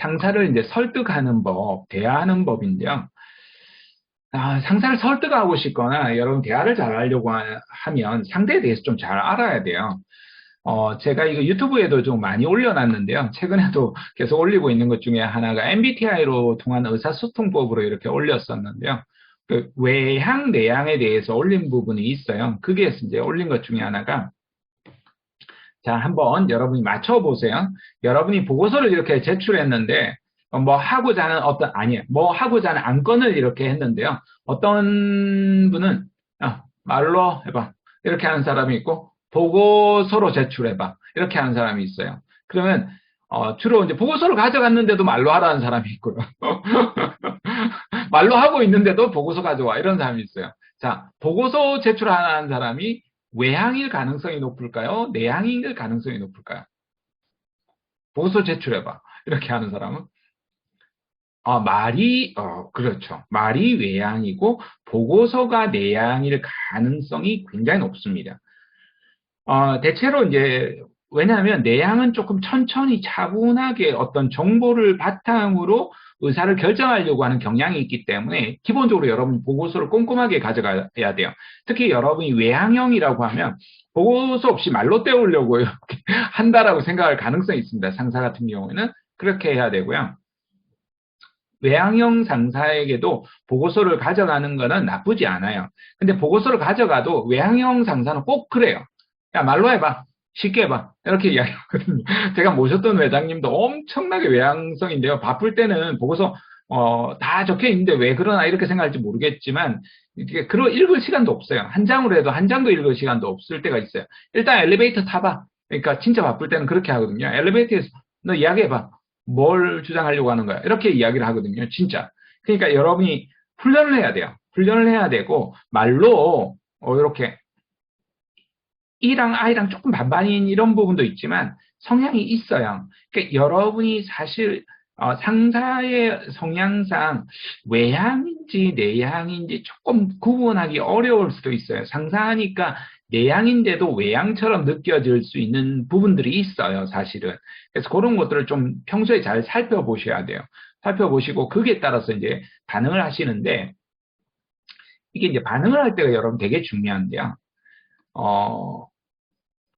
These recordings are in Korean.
상사를 이제 설득하는 법, 대화하는 법인데요. 아, 상사를 설득하고 싶거나 여러분 대화를 잘 하려고 하- 하면 상대에 대해서 좀 잘 알아야 돼요. 어, 제가 이거 유튜브에도 좀 많이 올려놨는데요. 최근에도 계속 올리고 있는 것 중에 하나가 MBTI로 통한 의사소통법으로 이렇게 올렸었는데요. 그 외향, 내향에 대해서 올린 부분이 있어요. 그게 이제 올린 것 중에 하나가 자, 한번 여러분이 맞춰보세요. 여러분이 보고서를 이렇게 제출했는데, 어, 뭐 하고자 하는 어떤, 아니에요. 뭐 하고자 하는 안건을 이렇게 했는데요. 어떤 분은, 아, 말로 해봐. 이렇게 하는 사람이 있고, 보고서로 제출해봐. 이렇게 하는 사람이 있어요. 그러면, 어, 주로 이제 보고서를 가져갔는데도 말로 하라는 사람이 있고요. 말로 하고 있는데도 보고서 가져와. 이런 사람이 있어요. 자, 보고서 제출하는 사람이 외향일 가능성이 높을까요? 내향일 가능성이 높을까요? 보고서 제출해봐. 이렇게 하는 사람은 아, 말이 어, 그렇죠. 말이 외향이고 보고서가 내향일 가능성이 굉장히 높습니다. 어, 대체로 이제 왜냐하면 내향은 조금 천천히 차분하게 어떤 정보를 바탕으로 의사를 결정하려고 하는 경향이 있기 때문에 기본적으로 여러분 보고서를 꼼꼼하게 가져가야 돼요. 특히 여러분이 외향형이라고 하면 보고서 없이 말로 때우려고 한다라고 생각할 가능성이 있습니다. 상사 같은 경우에는 그렇게 해야 되고요. 외향형 상사에게도 보고서를 가져가는 거는 나쁘지 않아요. 근데 보고서를 가져가도 외향형 상사는 꼭 그래요. 야, 말로 해봐. 쉽게 해봐. 이렇게 이야기하거든요. 제가 모셨던 회장님도 엄청나게 외향성인데요. 바쁠 때는 보고서 어, 다 적혀 있는데 왜 그러나 이렇게 생각할지 모르겠지만 이게 그러 읽을 시간도 없어요. 한 장으로 해도 한 장도 읽을 시간도 없을 때가 있어요. 일단 엘리베이터 타봐. 그러니까 진짜 바쁠 때는 그렇게 하거든요. 엘리베이터에서 너 이야기해봐. 뭘 주장하려고 하는 거야? 이렇게 이야기를 하거든요. 진짜. 그러니까 여러분이 훈련을 해야 돼요. 훈련을 해야 되고 말로 어, 이렇게 E랑 I랑 조금 반반인 이런 부분도 있지만 성향이 있어요. 그러니까 여러분이 사실 어, 상사의 성향상 외향인지 내향인지 조금 구분하기 어려울 수도 있어요. 상사하니까 내향인데도 외향처럼 느껴질 수 있는 부분들이 있어요, 사실은. 그래서 그런 것들을 좀 평소에 잘 살펴보셔야 돼요. 살펴보시고 거기에 따라서 이제 반응을 하시는데 이게 이제 반응을 할 때가 여러분 되게 중요한데요. 어,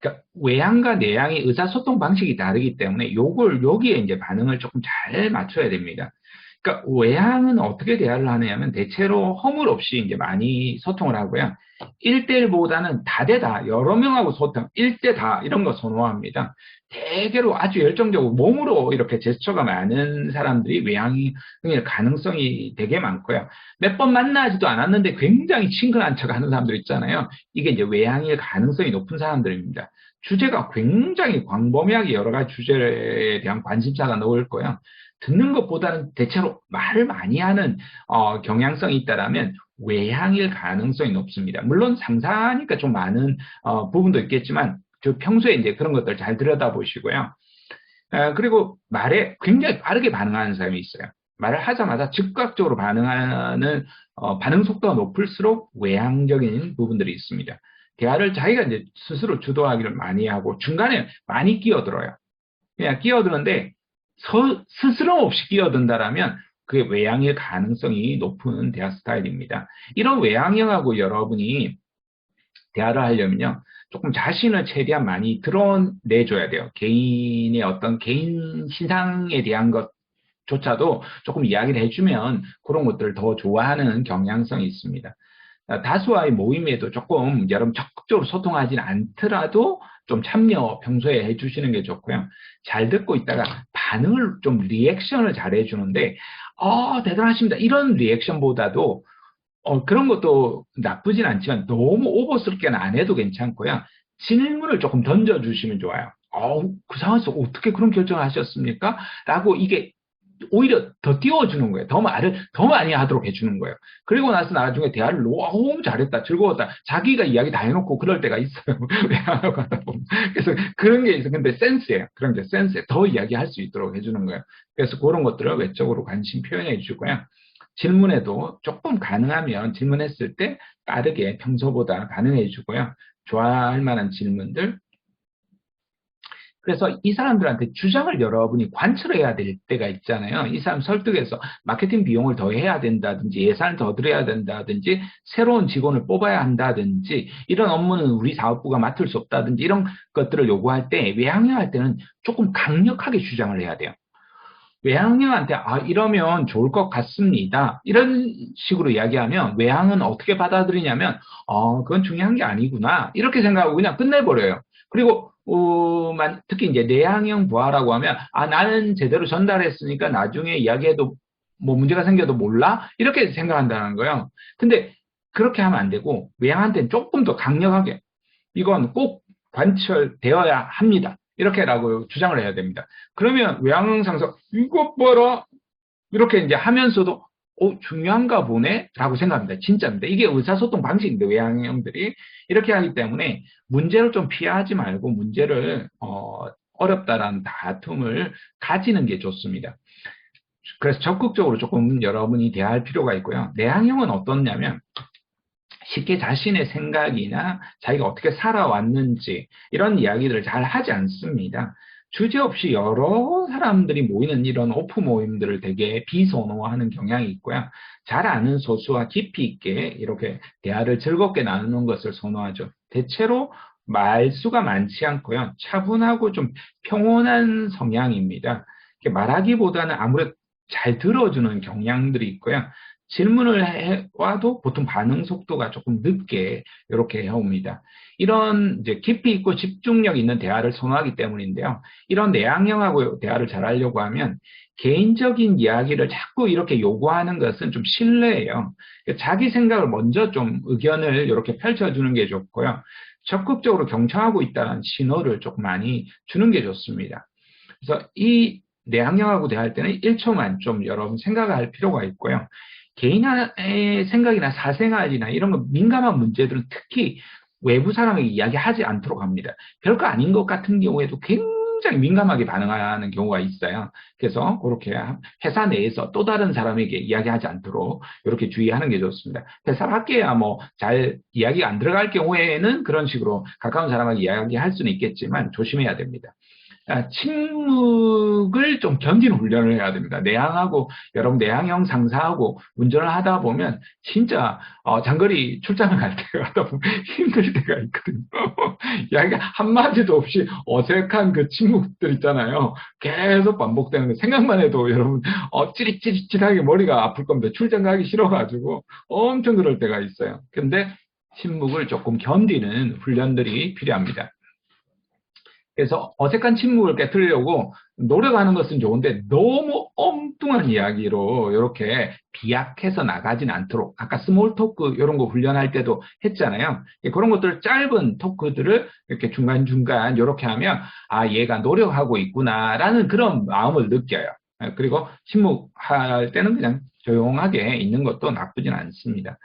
그러니까 외향과 내향의 의사소통 방식이 다르기 때문에 요걸 여기에 이제 반응을 조금 잘 맞춰야 됩니다. 그러니까 외향은 어떻게 대화를 하느냐면 대체로 허물 없이 이제 많이 소통을 하고요. 1대1보다는 다대다 여러 명하고 소통, 1대 다 이런 거 선호합니다. 대개로 아주 열정적으로 몸으로 이렇게 제스처가 많은 사람들이 외향이 가능성이 되게 많고요. 몇 번 만나지도 않았는데 굉장히 친근한 척 하는 사람들 있잖아요. 이게 이제 외향일 가능성이 높은 사람들입니다. 주제가 굉장히 광범위하게 여러 가지 주제에 대한 관심사가 넣을 거예요. 듣는 것보다는 대체로 말을 많이 하는 어, 경향성이 있다라면 외향일 가능성이 높습니다. 물론 상사니까 좀 많은 어, 부분도 있겠지만 저 평소에 이제 그런 것들 잘 들여다보시고요. 어, 그리고 말에 굉장히 빠르게 반응하는 사람이 있어요. 말을 하자마자 즉각적으로 반응하는 어, 반응 속도가 높을수록 외향적인 부분들이 있습니다. 대화를 자기가 이제 스스로 주도하기를 많이 하고 중간에 많이 끼어들어요. 그냥 끼어드는데 서, 스스럼 없이 끼어든다라면 그게 외향일 가능성이 높은 대화 스타일입니다. 이런 외향형하고 여러분이 대화를 하려면요. 조금 자신을 최대한 많이 드러내줘야 돼요. 개인의 어떤 개인 신상에 대한 것조차도 조금 이야기를 해주면 그런 것들을 더 좋아하는 경향성이 있습니다. 다수와의 모임에도 조금 여러분 적극적으로 소통하진 않더라도 좀 참여 평소에 해주시는 게 좋고요. 잘 듣고 있다가 반응을 좀 리액션을 잘 해주는데 어 대단하십니다. 이런 리액션보다도 어, 그런 것도 나쁘진 않지만 너무 오버스럽게는 안 해도 괜찮고요. 질문을 조금 던져주시면 좋아요. 어, 그 상황에서 어떻게 그런 결정을 하셨습니까? 라고 이게 오히려 더 띄워주는 거예요. 더 말을 더 많이 하도록 해주는 거예요. 그리고 나서 나중에 대화를 너무 잘했다, 즐거웠다. 자기가 이야기 다 해놓고 그럴 때가 있어요. 그래서 그런 게 있어. 근데 센스예요. 그런 게 센스에 더 이야기할 수 있도록 해주는 거예요. 그래서 그런 것들을 외적으로 관심 표현해 주고요. 질문에도 조금 가능하면 질문했을 때 빠르게 평소보다 반응해 주고요. 좋아할 만한 질문들 그래서 이 사람들한테 주장을 여러분이 관철해야 될 때가 있잖아요. 이 사람 설득해서 마케팅 비용을 더 해야 된다든지 예산을 더 들여야 된다든지 새로운 직원을 뽑아야 한다든지 이런 업무는 우리 사업부가 맡을 수 없다든지 이런 것들을 요구할 때 외항형할 때는 조금 강력하게 주장을 해야 돼요. 외항형한테 아 이러면 좋을 것 같습니다. 이런 식으로 이야기하면 외항은 어떻게 받아들이냐면 어 그건 중요한 게 아니구나 이렇게 생각하고 그냥 끝내버려요. 그리고 어, 특히 이제 내향형 부하라고 하면 아 나는 제대로 전달했으니까 나중에 이야기해도 뭐 문제가 생겨도 몰라 이렇게 생각한다는 거예요. 근데 그렇게 하면 안 되고 외향한테는 조금 더 강력하게 이건 꼭 관철되어야 합니다. 이렇게라고 주장을 해야 됩니다. 그러면 외향상사 이것 봐라 이렇게 이제 하면서도 어, 중요한가 보네? 라고 생각합니다. 진짜입니다. 이게 의사소통 방식인데, 외향형들이. 이렇게 하기 때문에 문제를 좀 피하지 말고 문제를, 어, 어렵다라는 다툼을 가지는 게 좋습니다. 그래서 적극적으로 조금 여러분이 대할 필요가 있고요. 내향형은 어떻냐면, 쉽게 자신의 생각이나 자기가 어떻게 살아왔는지 이런 이야기들을 잘 하지 않습니다. 주제 없이 여러 사람들이 모이는 이런 오프 모임들을 되게 비선호하는 경향이 있고요. 잘 아는 소수와 깊이 있게 이렇게 대화를 즐겁게 나누는 것을 선호하죠. 대체로 말수가 많지 않고요. 차분하고 좀 평온한 성향입니다. 말하기보다는 아무래도 잘 들어주는 경향들이 있고요. 질문을 해 와도 보통 반응 속도가 조금 늦게 이렇게 해옵니다. 이런 이제 깊이 있고 집중력 있는 대화를 선호하기 때문인데요. 이런 내향형하고 대화를 잘 하려고 하면 개인적인 이야기를 자꾸 이렇게 요구하는 것은 좀 실례예요. 자기 생각을 먼저 좀 의견을 이렇게 펼쳐주는 게 좋고요. 적극적으로 경청하고 있다는 신호를 조금 많이 주는 게 좋습니다. 그래서 이 내향형하고 대화할 때는 1초만 좀 여러분 생각할 필요가 있고요. 개인의 생각이나 사생활이나 이런 거 민감한 문제들은 특히 외부 사람에게 이야기하지 않도록 합니다. 별거 아닌 것 같은 경우에도 굉장히 민감하게 반응하는 경우가 있어요. 그래서 그렇게 회사 내에서 또 다른 사람에게 이야기하지 않도록 이렇게 주의하는 게 좋습니다. 회사 밖에야 뭐 잘 이야기가 안 들어갈 경우에는 그런 식으로 가까운 사람에게 이야기할 수는 있겠지만 조심해야 됩니다. 아, 침묵을 좀 견디는 훈련을 해야 됩니다. 내향하고 여러분 내향형 상사하고 운전을 하다 보면 진짜 어, 장거리 출장을 갈 때가 보면 힘들 때가 있거든요. 이야기 한마디도 없이 어색한 그 침묵들 있잖아요. 계속 반복되는 거 생각만 해도 여러분 어, 찌릿찌릿찌릿하게 머리가 아플 겁니다. 출장 가기 싫어가지고 엄청 그럴 때가 있어요. 근데 침묵을 조금 견디는 훈련들이 필요합니다. 그래서 어색한 침묵을 깨뜨리려고 노력하는 것은 좋은데 너무 엉뚱한 이야기로 이렇게 비약해서 나가진 않도록 아까 스몰 토크 이런 거 훈련할 때도 했잖아요. 그런 것들 짧은 토크들을 이렇게 중간중간 이렇게 하면 아 얘가 노력하고 있구나라는 그런 마음을 느껴요. 그리고 침묵할 때는 그냥 조용하게 있는 것도 나쁘진 않습니다.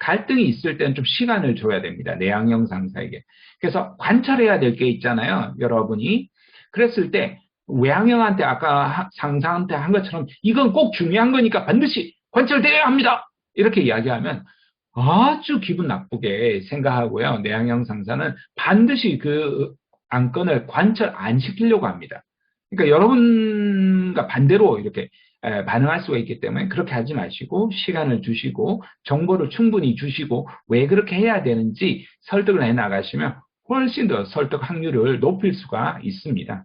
갈등이 있을 때는 좀 시간을 줘야 됩니다. 내향형 상사에게. 그래서 관찰해야 될 게 있잖아요. 여러분이. 그랬을 때 외향형한테 아까 상사한테 한 것처럼 이건 꼭 중요한 거니까 반드시 관찰되어야 합니다. 이렇게 이야기하면 아주 기분 나쁘게 생각하고요. 내향형 상사는 반드시 그 안건을 관찰 안 시키려고 합니다. 그러니까 여러분과 반대로 이렇게 반응할 수가 있기 때문에 그렇게 하지 마시고 시간을 주시고 정보를 충분히 주시고 왜 그렇게 해야 되는지 설득을 해 나가시면 훨씬 더 설득 확률을 높일 수가 있습니다.